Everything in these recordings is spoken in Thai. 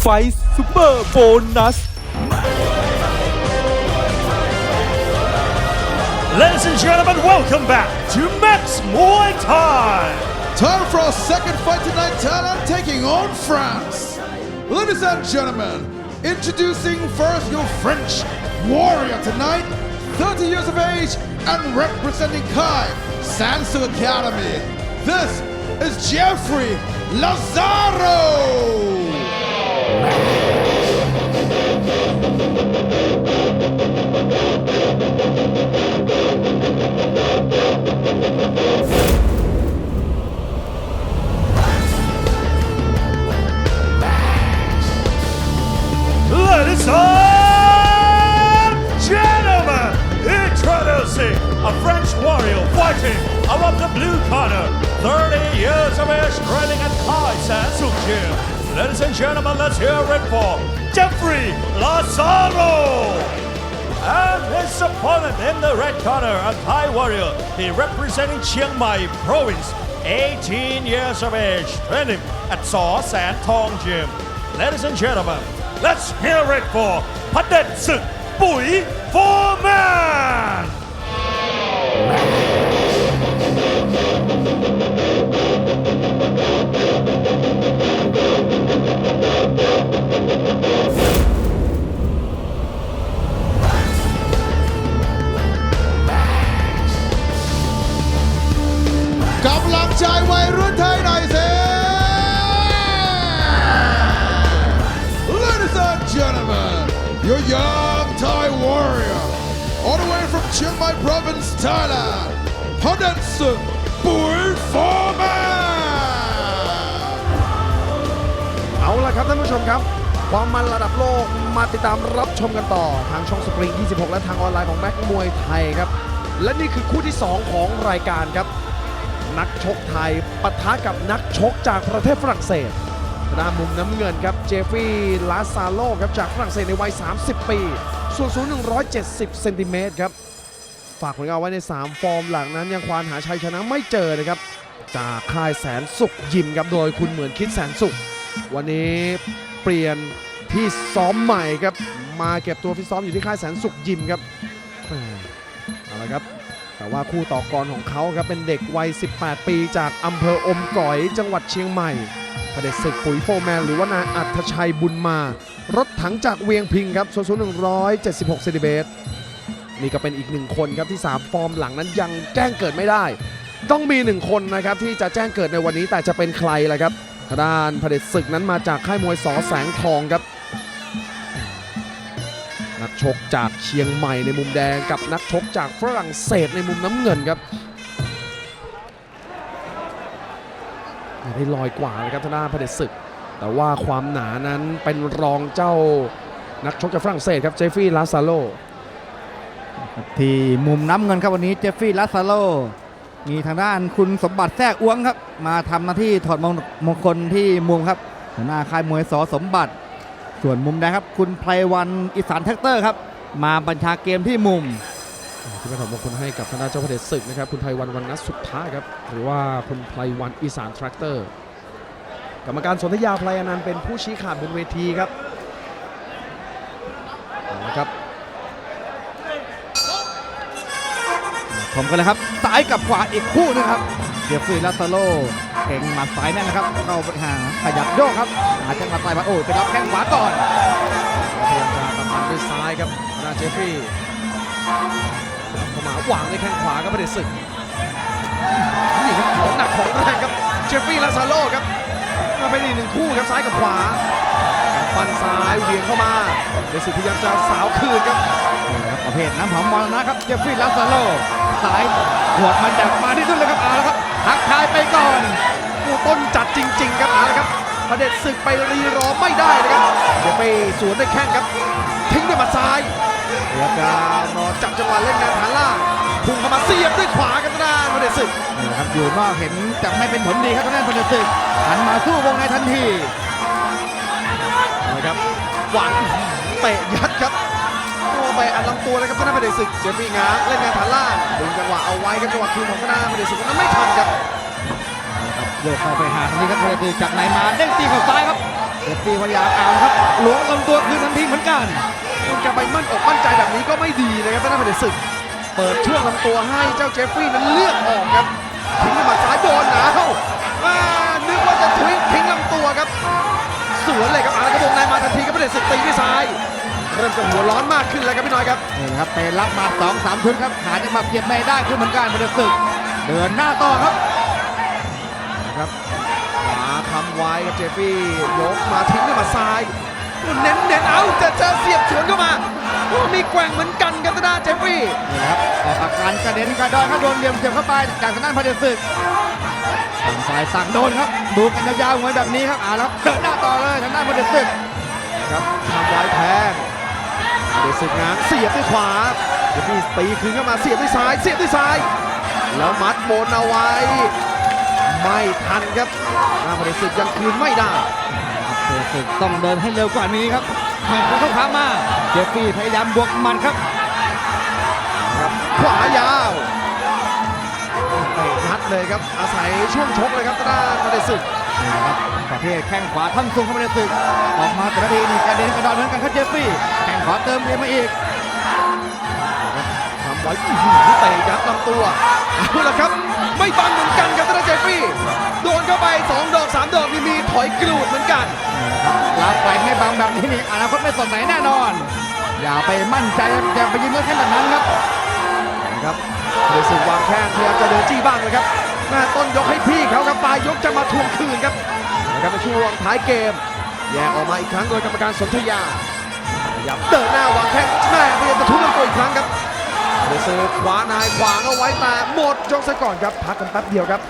ไฟซูเปอร์โบนัส Ladies and gentlemen, welcome back to Max Muay Thai. Time for our second fight tonight, Thailand taking on France. Ladies and gentlemen, introducing first your French warrior tonight, 30 years of age and representing Kai Sansu Academy. This is Jeffrey Lazaro. Ladies and gentlemen, introducing a French warrior fighting of the blue corner, 30 years of age, training at Kai Sansuk Gym. Ladies and gentlemen, let's hear it for Jeffrey Lazaro. And his opponent in the red corner, a Thai warrior, he representing Chiang Mai province, 18 years of age, training at Saw San Tong Gym. Ladies and gentlemen, let's hear it for Padet Suk Bui Foreman! ก province, Thailand, Padansun Bui Foreman. เอาละครับท่านผู้ชมครับ ความมันระดับโลกมาติดตามรับชมกันต่อ ทางช่องสปริง 26 และทางออนไลน์ของแม็กมวยไทยครับ และนี่คือคู่ที่ 2 ของรายการครับ นักชกไทยปะทะกับนักชกจากประเทศฝรั่งเศสด้านมุมน้ำเงินครับ เจฟฟี่ลาซาโลครับจากฝรั่งเศสในวัย 30 ปี ส่วนสูง 170 เซนติเมตรครับ ฝากผลงานไว้ใน 3 ฟอร์มหลังนั้นยังควานหาชัยชนะไม่เจอนะครับ จากค่ายแสนสุขยิมครับโดยคุณเหมือนคิดแสนสุข วันนี้เปลี่ยนที่ซ้อมใหม่ครับ มาเก็บตัวฟิตซ้อมอยู่ที่ค่ายแสนสุขยิมครับเอาละครับแต่ว่าคู่ต่อกรของเขาครับเป็นเด็กวัย 18 ปี จากอำเภออมก๋อยจังหวัดเชียงใหม่ประเด็จศึกปุ๋ยโฟร์แมนหรือว่านายอัธชัยบุญมา รถถังจากเวียงพิงครับส่วนสูง176เซนติเมตร นี่ก็เป็นอีกหนึ่งคนครับที่3ฟอร์มหลังนั้นยังแจ้งเกิดไม่ได้ ต้องมีหนึ่งคนนะครับที่จะแจ้งเกิดในวันนี้แต่จะเป็นใครล่ะครับทางด้านเผด็จศึกนั้นมาจากค่ายมวยสอแสงทองครับ นักชกจากเชียงใหม่ในมุมแดงกับนักชกจากฝรั่งเศสในมุมน้ำเงินครับได้ลอยกว่านะครับทางด้านเผด็จศึก แต่ว่าความหนานั้นเป็นรองเจ้านักชกจากฝรั่งเศสครับเจฟฟี่ลาซาโล ที่มุมน้ำเงินครับวันนี้เจฟฟี่ลัสซาโลมีทางด้านคุณสมบัติแทรกอ้วงครับ มาทำหน้าที่ถอดมงมงคลที่มุมครับหัวหน้าค่ายมวยสอสมบัติ ส่วนมุมแดงครับ คุณไพรวันอีสานแท็กเตอร์ครับ มาบัญชาเกมที่มุมที่มาถอดมงคลให้กับทางด้านเจ้าพระเดชศึกนะครับ คุณไพรวันวันนัทสุดท้ายครับ หรือว่าคุณไพรวันอีสานแทรัคเตอร์กรรมการสนธยาพลายอนันต์เป็นผู้ชี้ขาดบนเวทีครับ มกันเลยครับซ้ายกับขวาอีกคู่หนึงครับเจฟฟี่ลัสซาโลเก่งหมัดซ้ายแน่นนะครับเข้าไปหาขยับโยกครับอาจจะมาต่อยมาโอ้ยไปรับแข้งขวาก่อนพยายามจะประมาณด้วยซ้ายครับทาเจฟฟรีย์เข้ามาวางในแข้งขวาครับพระเดชศึกนี่ครับของหนักของแรงครับเจฟฟรีย์ลาซาโลครับมาเป็นอีกหนึ่งคู่ครับซ้ายกับขวา ฟันซ้ายเหวียงเข้ามาเดชศึกพยายามจะสาวคืนครับนี่ครับประเภทน้ำหอมมรณะครับเจฟฟี่ลัสซาโลสายขวมันจากมาที่สุดเลยครับเอาละครับหักทายไปก่อนผู้ต้นจัดจริง ๆ ครับเอาละครับพระเดชศึกไปรีรอไม่ได้นะครับเดี๋ยวไปสวนด้วยแข้งครับ ทิ้งด้วยหมัดซ้ายพยายามจะรอจับจังหวะเล่นงานฐานล่างพุ่งเข้ามาเสียบด้วยขวากันทางด้านพระเดชศึกนี่ครับอยู่นอกเห็นจะไม่เป็นผลดีครับทางด้านพนศึกหันมาสู้วงในทันที ครับหวังเตะยัดครับตัวไปอัดลำตัวเลยครับทางด้านพระเดชศึกเจฟฟี่ง้างเล่นงานฐานล่างดึงจังหวะเอาไว้ครับจังหวะคืนของทางด้านพระเดชศึกนั้นไม่ทันครับโยกเข้าไปหาทันทีครับพนศึกจากไหนมาเด้งตีเข่าซ้ายครับเจฟฟฟี่พยายามเอาครับล้วงลำตัวคืนทันทีเหมือนกันคุณจะไปมั่นอกมั่นใจแบบนี้ก็ไม่ดีนะครับท่านผู้ศึก เปิดช่วงลำตัวให้เจ้าเจฟฟี่นั้นเลือกออกครับทิ้งด้วยหมัดซ้ายโดนหนาเข้ามานึกว่าจะทิ้ง สวนเลยครับอาร์กระบงในมาทันทีครับประเด็นศึกตีด้วยซ้าย เริ่มจะหัวร้อนมากขึ้นแล้วครับพี่น้อยครับ นี่นะครับไปรับมาสองสามชุดครับหาจะมาเก็บไม่ได้คือเหมือนกันประเดิศึก เดินหน้าต่อครับครับขวาคำไว้ครับเจฟฟี่ยกมาทิ้งด้วยหมัดซ้ายเน้นเน้นๆเอาจะเจอเสียบสวนเข้ามาโอ้มีแกว่งเหมือนกันครับทางด้านเจฟฟี่นี่ครับออกอาการกระเด็นกระดอนครับโดนเหลี่ยมเสียบเข้าไปจากทางด้านพระเดชศึก ต่างฝ่ายต่างโดนครับ ดูกันยาวๆเหมือนแบบนี้ครับอ่าแล้วเดินหน้าต่อเลยทางด้านพระเดชศึกครับทำไว้แทงเดชศึกง้างเสียบด้วยขวาเจฟฟี่ตีคืนเข้ามาเสียบด้วยซ้าย เสียบด้วยซ้าย แล้วมัดบนเอาไว้ ไม่ทันครับหน้าพระเดชศึกยังคืนไม่ได้พระเดชศึกต้องเดินให้เร็วกว่านี้ครับหมัดเข้าขามาเจฟฟี่พยายามบวกหมันครับครับ ขวายาวเตะนัด เลยครับอาศัยช่วงชกเลยครับทาด้านพระเดชศึกนี่นะครับประเภทแข้งขวาท่อนสูงเข้าไปในศึกออกมาแต่ละทีนี่กระเด็นกระดอนเหมือนกันครับเจฟฟี่แข้งขวาเติมเรียนมาอีกทำไว้เตะยัดลำตัวเอาละครับไม่บังเหมือนกันครับทาด้านเจฟฟี่โดนเข้าไป2ดอก3ดอกนี่มีถอยกรูดเหมือนกันรับไปไม่บังแบบนี้นี่อนาคตไม่สดใสแน่นอน อย่าไปมั่นใจอย่าไปยืนเล่นแค่แบบนั้นครับครับ เดชศึกวางแข้งพยายามจะเดินจี้บ้างเลยครับหน้าต้นยกให้พี่เขาครับปลายยกจะมาทวงคืนครับนะครับในช่วงท้ายเกม แยกออกมาอีกครั้งโดยกรรมการสนธยาพยายามเดินหน้าวางแข้งแม่พยายามจะทุบลำตัวอีกครั้งครับเดชศึกขวานายขวางเอาไว้แต่หมดยกซะก่อนครับพักกันแป๊บเดียวครับ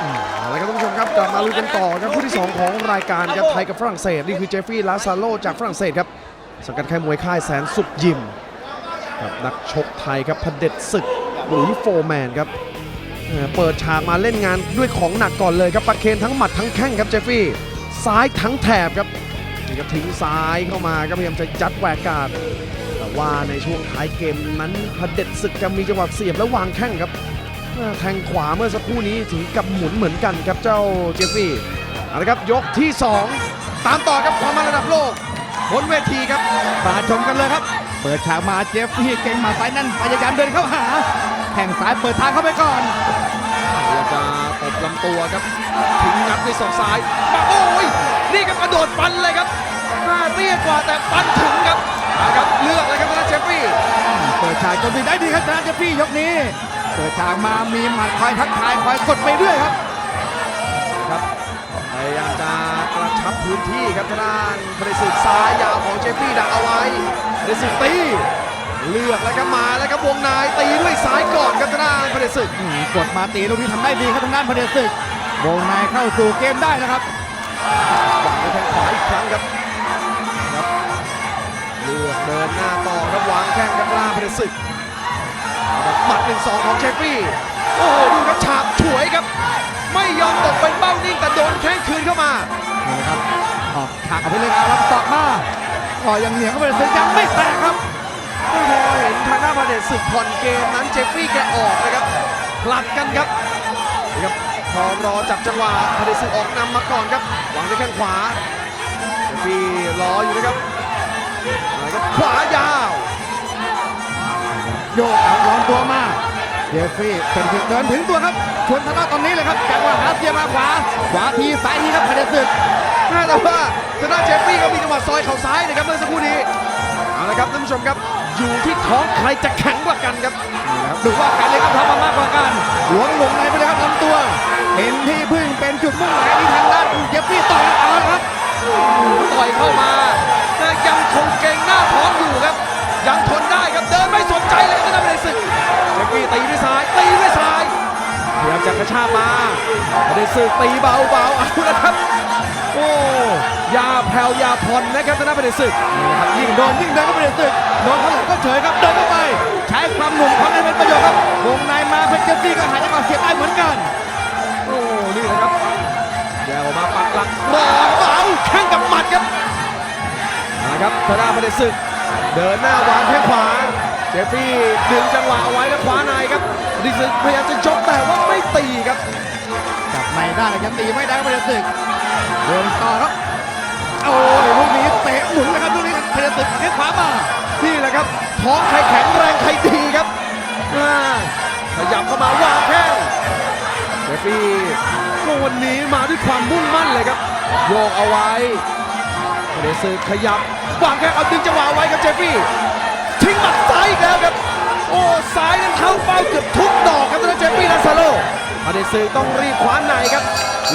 อืมเอาละครับท่านผู้ชมครับกลับมาลุยกันต่อครับคู่ที่ 2 ของรายการครับไทยกับฝรั่งเศสนี่คือเจฟฟี่ลาซาโลจากฝรั่งเศสครับ สังกัดค่ายมวยค่ายแสนสุดยิมกับนักชกไทยครับพเด็จศึกหลุยโฟแมนครับเเปิดฉากมาเล่นงานด้วยของหนักก่อนเลยครับประเคนทั้งหมัดทั้งแข้งครับเจฟฟี่ซ้ายทั้งแถบครับนี่ครับทิ้งซ้ายเข้ามาก็พยายามจะยัดแหวกกาดแต่ว่าในช่วงท้ายเกมนั้นพเด็จศึกจะมีจังหวะเสียบและวางแข้งครับแทงขวาเมื่อสักครู่นี้ถึงกับหมุนเหมือนกันครับเจ้าเจฟฟี่เอาละครับยกที่สองตามต่อครับความมันระดับโลก บนเวทีครับมาชมกันเลยครับ เปิดฉากมาเจฟฟี่เก่งหมาซ้ายนั่นพยายามเดินเข้าหาแข่งซ้ายเปิดทางเข้าไปก่อนพยายามจะตบลำตัวครับถึงงัดด้วยศอกซ้ายมาโอ้ยนี่ครับกระโดดฟันเลยครับหน้าเตี้ยกว่าแต่ฟันถึงครับนะครับเลือกเลยครับทางด้านเจฟฟี่เปิดฉากโจมตีได้ดีครับชนะเจฟฟี่ยกนี้เปิดฉากมามีหมัดคอยทักทายคอยกดไปเรื่อยครับครับพยายามจะกระ ชับพื้นที่ครับทางด้านบริสุทธิ์ซ้ายยาวของเจฟฟี่ดักเอาไว้บริสุทธิ์ตีเลือกแล้วครับมาแล้วครับวงในตีด้วยซ้ายก่อนครับทางด้านบริสุทธิ์อืมกดมาตีลูกนี้ทำได้ดีครับทางด้านพระเดชศึกวงในเข้าสู่เกมได้นะครับวางด้วยแข้งขวาอีกครั้งครับครับเลือกเดินหน้าต่อครับวางแข้งครับล่างบริสุทธิ์หมัดหนึ่งสองของเชฟฟี่โอ้โหดูครับฉาบฉวยครับ ไม่ยอมตกเป็นเป้านิ่งแต่โดนแข้งคืนเข้ามานี่นะ ครับออกฉากเอาไปเลยครับรับตอกมาก็ยังเหนียวเข้าไปเลยยังไม่แตกครับพอเห็นทางหน้าพาเดชศึกผ่อนเกมนั้นเจฟฟี่แกออกนะครับผลัดกันครับนี่ครับพอรอจับจังหวะพาเดชศึกออกนำมาก่อนครับวางด้วยแข้งขวาเจฟฟี่รออยู่นะครับอะไรครับขวายาว โยกเอาล้อมตัวมา เจฟฟี่เป็นถึงเดินถึงตัวครับชวนทะเลาะตอนนี้เลยครับจากว่าหาเสียมาขวา ขวาทีซ้ายทีครับพระเดชศึกน่าแต่ว่าทางด้านเจฟฟี่ก็มีจังหวะซอยเข่าซ้ายนะครับเมื่อสักครู่นี้เอาละครับท่านผู้ชมครับอยู่ที่ท้องใครจะแข็งกว่ากันครับดูว่าการเล่นกระทำมามากกว่ากัน หลวงหลงในไปเลยครับลำตัวเห็นที่พึ่งเป็นจุดมุ่งหมายที่ทางด้านเจฟฟี่ต่อยเอาละครับต่อยเข้ามาแต่ยังคงเก่งหน้าท้องอยู่ครับ ยังทนได้ครับเดินไม่สนใจเลยครับทางด้านในศึกเจฟฟี่ตีด้วยซ้ายตีด้วยซ้ายพยายามจะกระชากมาในศึกตีเบาๆเอาละครับโอ้อยาแผ่วอยาผ่อนนะครับทางด้านในศึกนี่นะครับยิ่งโดนยิ่งเดินเข้าไปในศึกโดนเขาหลังก็เฉยครับเดินเข้าไป ใช้ความหนุ่มของนายเป็นประโยชน์ครับวงในมาเพชรเจฟฟี่ก็หาจังหวะเสียบได้เหมือนกันโอ้นี่นะครับแยกออกมาปักหลักมองเบาแข้งกับหมัดครับเอาละครับทางด้านในศึก เดินหน้าวางแข้งขวาเจฟฟี่ดึงจังหวะเอาไว้แล้วขวาในครับดิสึกพยายามจะยกแต่ว่าไม่ตีครับได้แล้วยังตีไม่ได้ครับพเดชศึกเดินต่อครับโอ้ยลูกนี้เตะหมุนเลยครับลูกนี้พเดชศึกแข้งขวามานี่แหละครับท้องใครแข็งแรงใครดีครับอ่าขยับเข้ามาวางแข้งเจฟฟี่โอ้วันนี้มาด้วยความมุ่งมั่นเลยครับ โยกเอาไว้เดซอร์ขยับ วางแข้งเอาดึงจังหวะเอาไว้ครับเจฟฟี่ทิ้งหมัดซ้ายอีกแล้วครับโอ้ซ้ายนั้นเข้าเป้าเกือบทุกดอกครับตอนนั้เจฟฟี่ลาซาโลอเดซอร์ต้องรีบคว้าในครับ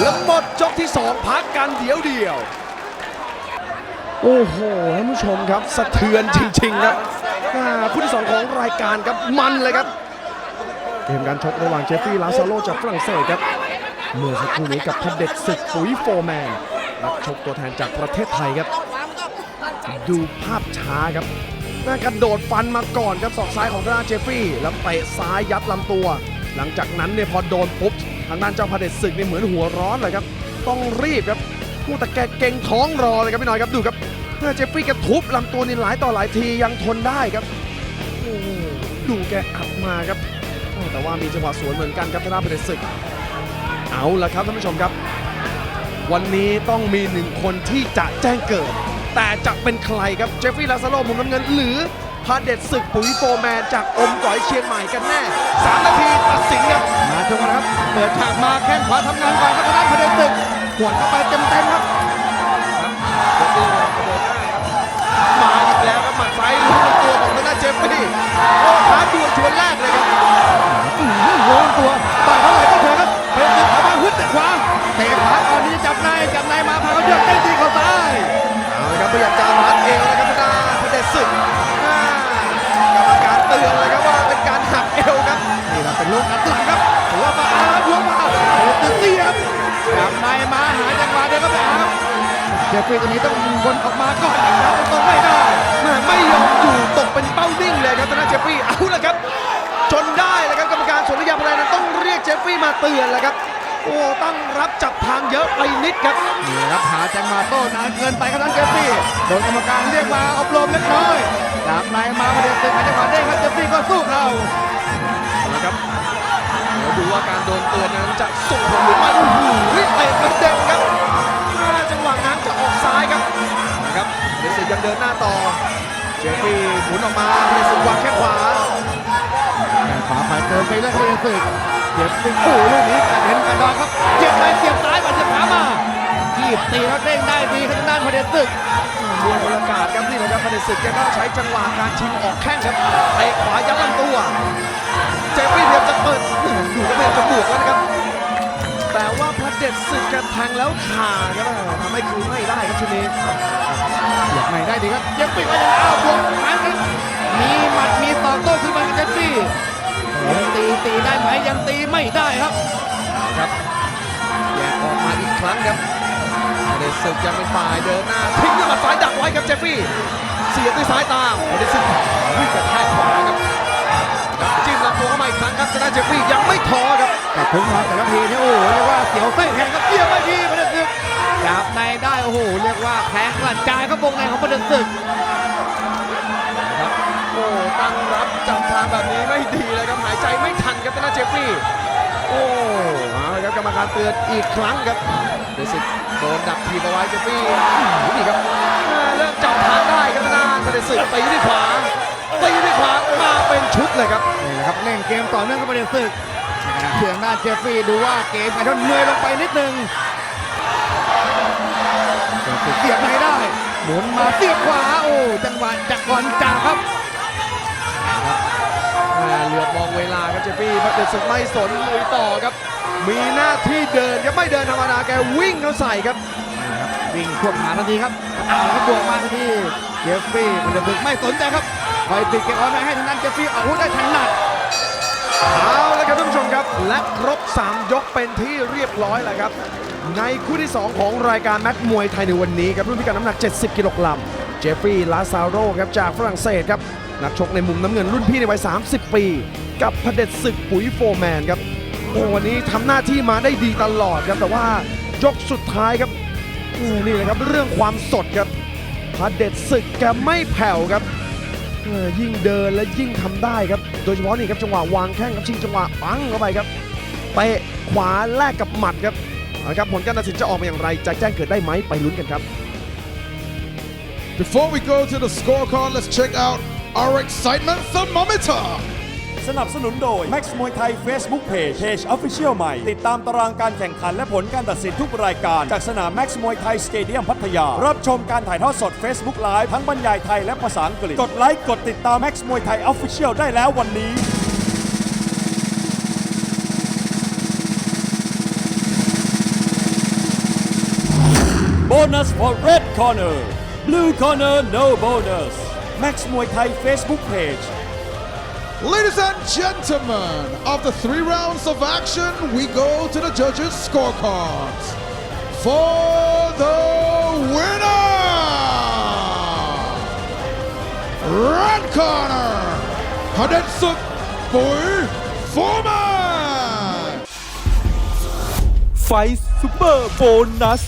แล้วหมดจกที่สองพักกันเดียวเดียวโอ้โหท่านผู้ชมครับสะเทือนจริง ๆ ครับคู่ที่สองของรายการครับมันเลยครับเกมการชกระหว่างเจฟฟี่ลาซาโลจากฝรั่งเศสครับเมื่อสักครู่นี้กับพเด็จศึกปุ๋ยโฟร์แมนนักชกตัวแทนจากประเทศไทยครับ ดูภาพช้าครับน่ากระโดดฟันมาก่อนครับศอกซ้ายของทางด้านเจฟฟี่ แล้วเตะซ้ายยัดลำตัว หลังจากนั้นเนี่ยพอโดนปุ๊บทางด้านเจ้าพเด็จศึกเนี่ยเหมือนหัวร้อนเลยครับ ต้องรีบครับผู้ต่แกเก่งท้องรอเลยครับพี่น้อยครับดูครับเมื่อเจฟฟี่แกทุบลำตัวนี่หลายต่อหลายทียังทนได้ครับโอ้ดูแกอัดมาครับแต่ว่ามีจังหวะสวนเหมือนกันครับทางด้านพเด็จศึก เอาละครับท่านผู้ชมครับ วันนี้ต้องมีหนึ่งคนที่จะแจ้งเกิด แต่จะเป็นใครครับเจฟฟี่ลาซาโลมุมน้ำเงิน หรือพาเด็ดศึกปุ๋ยโฟร์แมน จากอมก๋อยเชียงใหม่กันแน่3นาทีตัดสินครับมาจังหวะนครับ เปิดฉากมาแข้งขวาทำงานก่อนครับทางด้านพเดชศึกหวดเข้าไปเต็มๆครับ ฟฟี่ตัวนี้ต้องวนออกมาก่อนนะครับตรงไม่ได้ม่ไม่ยอมอยู่ตกเป็นเป้านิ่งเลยครับทางด้าเจฟฟี่เอาละครับ จนได้เลยครับกรรมการสุริยาพลายนั้นต้องเรียกเจฟฟี่มาเตือนแล้วครับโอ้ตั้งรับจับทางเยอะไปนิดครับนี่ครับหาจังหวะโต้นานเกินไปครับนั้นเจฟฟี่โดนกรรมการเรียกมาอบรมเล็กน้อยจับในมาประเด็นตึกหาจังหวะเด้งครับเจฟฟี่ก็สู้เขานะครับเดี๋ยวดูว่าการโดนเตือนนั้นจะส่งผลหรือไม่โอ้โหเตะกระเด็นครับ ซ้ายครับนะครับเดซิยังเดินหน้าต่อเจฟฟี่หมุนออกมาเดซิวางแค่ขวาขวาไปเติมไปเรื่อยประเด็นตึกเจฟฟี่ลูกนี้กระเด็นกระดอนครับเจ็บไปเจ็บซ้ายมาเจ็บขามาทีบตีแล้วเด้งได้ดีครับทางด้านประเด็นตึกมวยบรรยากาศครับนี่แหละครับพเดศึกแกก็ใช้จังหวะการชิงออกแข้งครับเตะขวายัดลำตัวเจฟฟี่พยายมจะเปิดอื้อดูก็พยายมจะบวกแล้วนะครับ แต่ว่าพระเด็ดศึกกันแทงแล้วขาครับทำให้คืนไม่ได้ครับชุดนี้เหยียบไม่ได้ดีครับเจฟฟี่ก็ยังเอาบวกหางครับมีหมัดมีต่อโต้ขึ้นมากับเจฟฟี่ยังตีตีได้ไหมยังตีไม่ได้ครับครับแยกออกมาอีกครั้งครับพระเด็ดศึกยังเป็นฝ่ายเดินหน้าทิ้งด้วยหมัดซ้ายดักไว้ครับเจฟฟี่เสียบด้วยซ้ายตามพระเด็ดศึกวิ่งกระแทกขวาครับครับจิ้มลำ ตัวเข้ามาอีกครั้งครับจะได้เจฟฟี่ยังไม่ท้อครับแต่ทุกมาแต่ละทีนี่โอ้โหเรียกว่าเสียวไส้แข็งครับเยี่ยมไม่ดีประเด็นศึกจับในได้โอ้โหเรียกว่าแข็งกระจายครับวงในของประเด็นศึกครับโอ้ตั้งรับจับทางแบบนี้ไม่ดีเลยครับหายใจไม่ทันครับทางด้านเจฟฟี่โอ้เอาละครับกรรมการเตือนอีกครั้งครับเดซิกโดนดักทีบเอาไว้เจฟฟี่อื้อนี่ครับอ่าเริ่มจับทางได้ครับทางด้านเดซิกตีด้วยขวา ตีด้วยขวามาเป็นชุดเลยครับนี่แหละครับเล่นเกมต่อเนื่องกับประเด็นศึกเสียงหน้าเจฟฟี่ดูว่าเกมการทนเหนื่อยลงไปนิดนึงเจฟฟี่เสียบไม่ได้หมุนมาเสียบขวาโอ้จังหวะจากก่อนจากครับอ่าเหลือบมองเวลาครับเจฟฟี่เดซิกไม่สนลุยต่อครับ มีหน้าที่เดินครับไม่เดินธรรมดาแกวิ่งเข้าใส่ครับวิ่งควบหาทันทีครับเอาละครับบวกมาทันทีเจฟฟี่ประเด็นศึกไม่สนใจครับ คอยปิดเกมออนไลให้ทางด้านเจฟฟี่อาวุธได้ถนัดเอาละครับท่านผู้ชมครับ และครบ 3 ยกเป็นที่เรียบร้อยแล้วครับ ในคู่ที่ 2 ของรายการแมตช์มวยไทยในวันนี้ครับรุ่นพิการน้ำหนัก 70 กิโลกรัมเจฟฟรีย์ลาซาโรครับจากฝรั่งเศสครับนักชกในมุมน้ำเงินรุ่นพี่ในวัย 30 ปี กับพเด็จศึกปุ๋ยโฟร์แมนครับโอ้วันนี้ทำหน้าที่มาได้ดีตลอดครับแต่ว่ายกสุดท้ายครับนี่แหละครับเรื่องความสดครับพเด็จศึกแกไม่แผ่วครับ ยิ่งเดินและยิ่งทำได้ครับ โดยเฉพาะนี่ครับจังหวะวางแข้งครับชิงจังหวะปังเข้าไปครับเตะขวาแลกกับหมัดครับนะครับผลการตัดสินจะออกมาอย่างไร จะแจ้งเกิดได้ไหมไปลุ้นกันครับ Before we go to the scorecard, let's check out our excitement thermometer. สนับสนุนโดย Max มวยไทย Facebook Page Page Official ใหม่ ติดตามตารางการแข่งขันและผลการตัดสินทุกรายการ จากสนาม Max มวยไทยสเตเดียมพัทยา รับชมการถ่ายทอดสด Facebook Live ทั้งบรรยายไทยและภาษาอังกฤษ กดไลค์กดติดตาม Max มวยไทย Official ได้แล้ววันนี้ Bonus for Red Corner Blue Corner no bonus Max มวยไทย Facebook Page Ladies and gentlemen, after three rounds of action, we go to the judges' scorecards. For the winner, Red Corner, Hadensuk Boy Foreman. ไฟซุปเปอร์โบนัส